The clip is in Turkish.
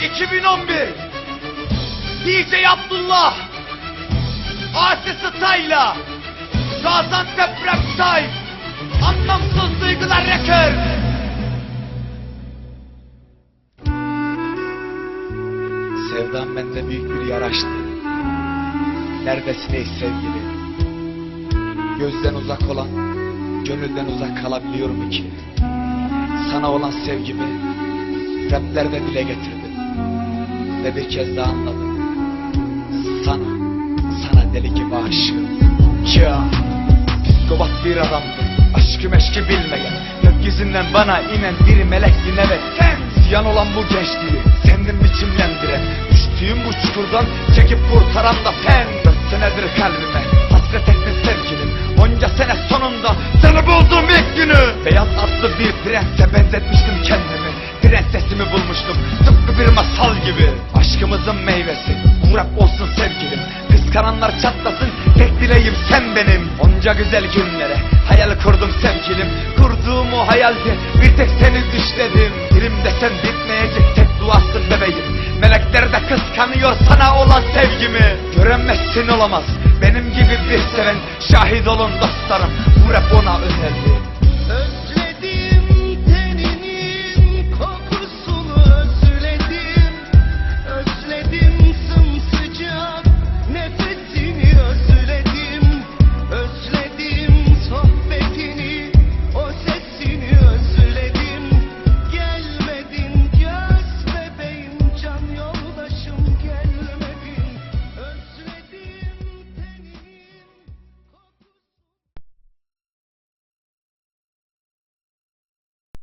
2011 DJ Abdullah. Asi Style'la Gaziantep Rap Time Anlamsız Duygular Record. Sevdam bende büyük bir yaraştı. Neredesin ey sevgili? Gözden uzak olan Gönülden uzak kalabiliyor mu ki. Sana olan sevgimi Raplerde dile getirdim Ve bir kez daha anladım. Sana Sana deli gibi aşığım. Ya Psikopat bir adamdım Aşkı meşki bilmeyen Gökyüzünden bana inen bir melektin evet Sen. Ziyan olan bu gençliği Sendin biçimlendiren Düştüğüm bu çukurdan Çekip kurtaran da sen. Dört senedir kalbime Hasret ettin sevgilim. Onca sene sonunda Seni buldum ilk günü. Beyaz atlı bir prense benzetmiştim kendimi. Prensesimi bulmuştum. Tıpkı bir masal gibi Aşkımızın meyvesi. Uğrak olsun sevgilim. Kıskananlar çatlasın Tek dileğim sen benim. Onca güzel günlere Hayal kurdum sevgilim. Kurduğum o hayalde Bir tek seni düşledim Dilimde sen bitmeyecek tek duasın bebeğim. Melekler de kıskanıyor sana olan sevgimi. Göremezsin olamaz. Benim gibi bir seven Şahit olun dostlarım